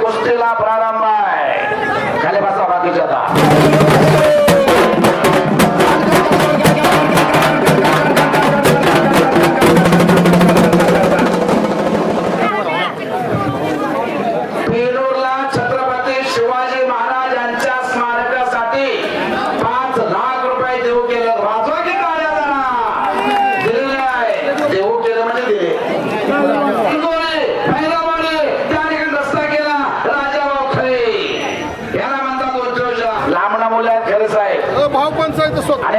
कुस्तीला प्रारंभ आहे.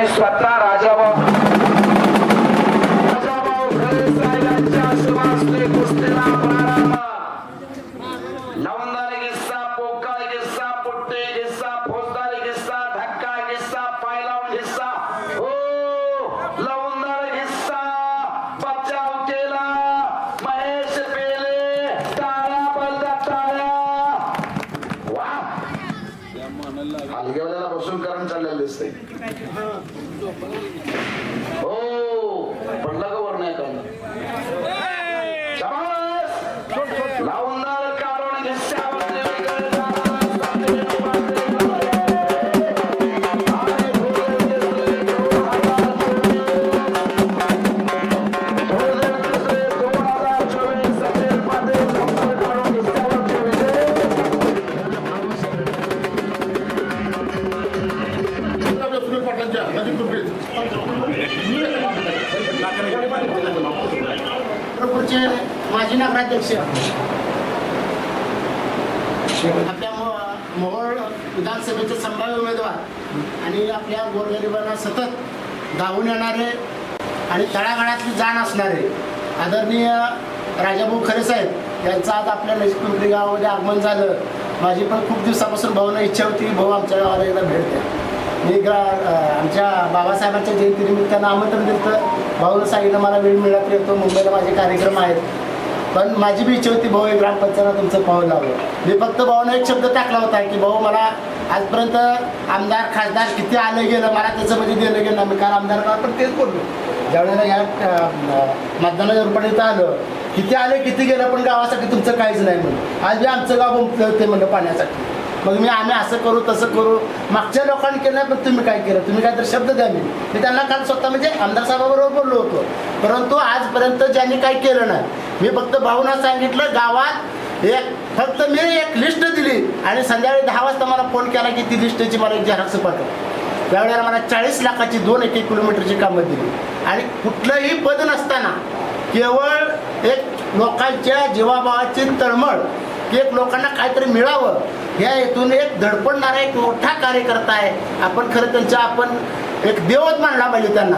esfatar हो माजी नगराध्यक्ष आपल्या मोहोळ विधानसभेचे संभाव्य उमेदवार आणि आपल्या गोरगरिबांना सतत धावून येणारे आणि तळागाळातली जाण असणारे आदरणीय राजाभाऊ खरे साहेब यांचं आज आपल्या पिंपरी गावामध्ये आगमन झालं. माझी पण खूप दिवसापासून भाऊना इच्छा होती की भाऊ आमच्या गावाला एकदा भेट द्या. मी ग्रा आमच्या बाबासाहेबांच्या जयंतीनिमित्तानं आमंत्रण दिलं होतं. भाऊनं सांगितलं मला वेळ मिळाला तर येतो. मुंबईला माझे कार्यक्रम आहेत. पण माझी बी इच्छा होती भाऊ हे ग्रामपंचायत तुमचं पाहून लावलं. मी फक्त भाऊनं एक शब्द टाकला होता की भाऊ मला आजपर्यंत आमदार खासदार किती आलं गेलं मला त्याचं म्हणजे दिलं गेलं मी काल आमदार पण तेच बोललो. ज्यावेळेला या अं, मतदानाच्या रूपाने इथं आलं किती आले किती गेलं पण गावासाठी तुमचं काहीच नाही म्हणून. आज बी आमचं गाव गुंतलं ते म्हणलं पाण्यासाठी. मग मी आम्ही असं करू तसं करू. मागच्या लोकांनी केलं नाही पण तुम्ही काय केलं? तुम्ही काय तर शब्द द्या मी. मी त्यांना काल स्वतः म्हणजे आमदार साहेबाबरोबर बोललो होतो. परंतु आजपर्यंत ज्यांनी काही केलं नाही मी फक्त भाऊना सांगितलं गावात एक फक्त मी एक लिस्ट दिली. आणि संध्याकाळी दहा वाजता मला फोन केला की ती लिस्टची मला एक झेरॉक्स पाठव त्यावेळेला मला चाळीस लाखाची दोन एक एक किलोमीटरची कामं दिली. आणि कुठलंही पद नसताना केवळ एक लोकांच्या जीवाभावाची तळमळ की एक लोकांना काहीतरी मिळावं या हेतून एक धडपडणारा एक मोठा कार्यकर्ता आहे. आपण खरं त्यांच्या आपण एक देवत मानला पाहिजे त्यांना.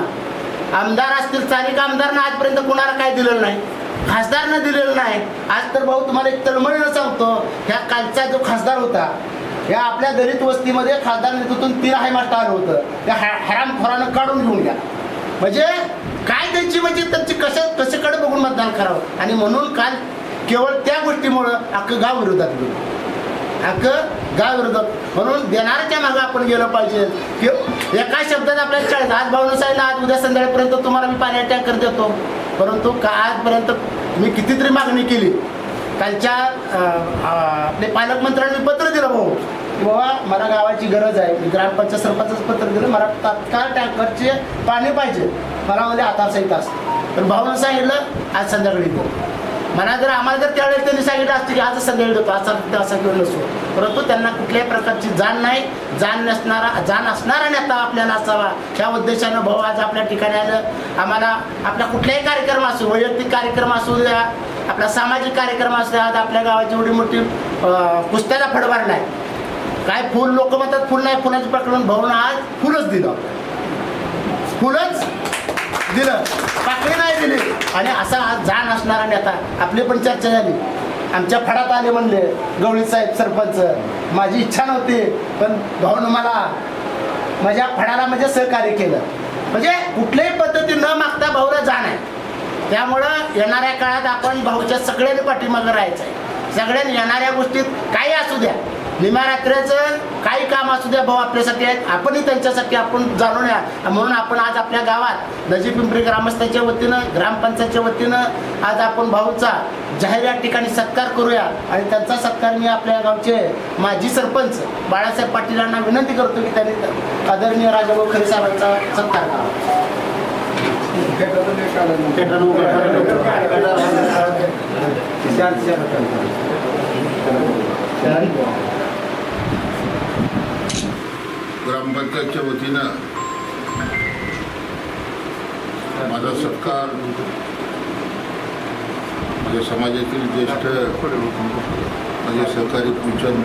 आमदार असतील स्थानिक आमदारनं आजपर्यंत कुणाला काय दिलेलं नाही. खासदारनं दिलेलं नाही. आज तर भाऊ तुम्हाला एक तळमळीनं सांगतो ह्या कालचा जो खासदार होता या आपल्या दलित वस्तीमध्ये खासदार नेतृत्वातून तीन हायमास्ट आलं होतं. त्या हरामखोरानं काढून घेऊन घ्या म्हणजे काय त्यांची म्हणजे त्यांची कशा कशाकडे बघून मतदान करावं? आणि म्हणून काल केवळ त्या गोष्टीमुळं अख्खं गाव विरोधात गेलो. अख्खं गाव विरोधात. म्हणून देणाऱ्याच्या मागं आपण गेलं पाहिजे. की एका शब्दात आपल्याला चाळीस आज भाऊनं सांगितलं आज उद्या संध्याकाळपर्यंत तुम्हाला मी पाणी टँकर देतो परंतु का आजपर्यंत मी कितीतरी मागणी केली? कालच्या आपले पालकमंत्र्यांनी पत्र दिलं भाऊ. की बाबा मला गावाची गरज आहे. मी ग्रामपंचायत सरपंचच पत्र दिलं. मला तात्काळ टँकरचे पाणी पाहिजे. मला मध्ये आधारसहित तास तर भाऊनं सांगितलं आज संध्याकाळी भाऊ म्हणा जर आम्हाला जर त्यावेळेस त्यांनी सांगितलं असतं की आज सगळे देतो असा असा नसतो. परंतु त्यांना कुठल्याही प्रकारची जाण नाही. जाण नसणारा जाण असणारा नेता आपल्याला असावा. ह्या उद्देशानं भाऊ आज आपल्या ठिकाणी आलं. आम्हाला आपला कुठलाही कार्यक्रम असू वैयक्तिक कार्यक्रम असू द्या आपला सामाजिक कार्यक्रम असू द्या आज आपल्या गावाची एवढी मोठी कुस्त्याला कुस्त्याचा नाही. आहे काय फुल लोक म्हणतात फुल नाही फुलाचं प्रकरण भाऊन आज फुलच दिलं. फुलच दिलं. पाकळी नाही दिली. आणि असा आज जाण असणारा नेता आपली पण चर्चा झाली. आमच्या फडात आले म्हणले गवळी साहेब सरपंच माझी इच्छा नव्हती पण भाऊनं मला माझ्या फडाला म्हणजे सहकार्य केलं. म्हणजे कुठल्याही पद्धती न मागता भाऊला जाण आहे. त्यामुळं येणाऱ्या काळात आपण भाऊच्या सगळ्यांनी पाठीमागं राहायचं आहे. सगळ्यांनी येणाऱ्या गोष्टीत काही असू द्या. निमारात्र्याचं काही काम असू द्या भाऊ आपल्यासाठी आहेत. आपणही त्यांच्यासाठी आपण जाणून या. म्हणून आपण आज आपल्या गावात नजी पिंपरी ग्रामस्थांच्या वतीनं ग्रामपंचायतच्या वतीनं आज आपण भाऊचा जाहीर या ठिकाणी सत्कार करूया. आणि त्यांचा सत्कार मी आपल्या गावचे माजी सरपंच बाळासाहेब पाटील यांना विनंती करतो की त्यांनी आदरणीय राजाभाऊ खरे साहेबांचा सत्कार करावा. ग्रामपंचायतच्या वतीनं माझा सत्कार माझ्या समाजातील ज्येष्ठ माझे सहकारी पूजन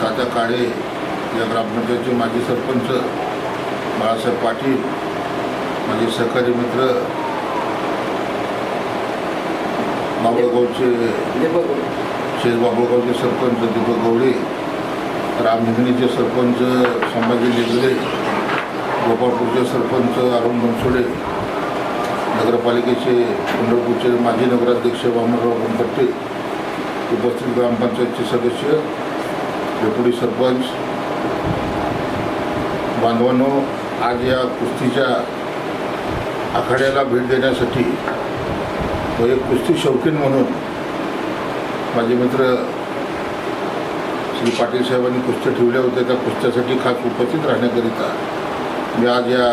तात्या काळे या ग्रामपंचायतचे माजी सरपंच बाळासाहेब पाटील माझे सहकारी मित्र बाबळगावचे शेज बाबळगावचे सरपंच दीपक गवळे रामधुनीचे सरपंच संभाजी लेगले गोपाळपूरचे सरपंच अरुण बनसोडे नगरपालिकेचे पंढरपूरचे माजी नगराध्यक्ष वामनराव बनपट्टे उपस्थित ग्रामपंचायतचे सदस्य डेप्युटी सरपंच. बांधवांनो आज या कुस्तीच्या आखाड्याला भेट देण्यासाठी व एक कुस्ती शौकीन म्हणून माझे मित्र श्री पाटील साहेबांनी कुस्त्या ठेवल्या होत्या. त्या कुस्त्यासाठी खास उपस्थित राहण्याकरिता मी आज या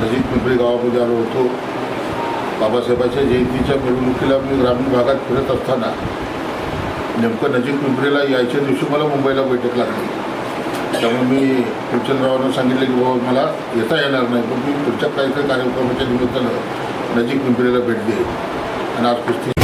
नजीक पिंपरी गावामध्ये आलो होतो. बाबासाहेबाच्या जयंतीच्या मिरवणुकीला मी ग्रामीण भागात फिरत असताना नेमकं नजीक पिंपरीला यायच्या दिवशी मला मुंबईला बैठक लागली. त्यामुळे मी फुलचंदरावांना सांगितलं की बाबा मला येता येणार नाही पण मी पुढच्या काही कार्यक्रमाच्या निमित्तानं नजीक पिंपरीला भेट दे आणि आज कुस्ती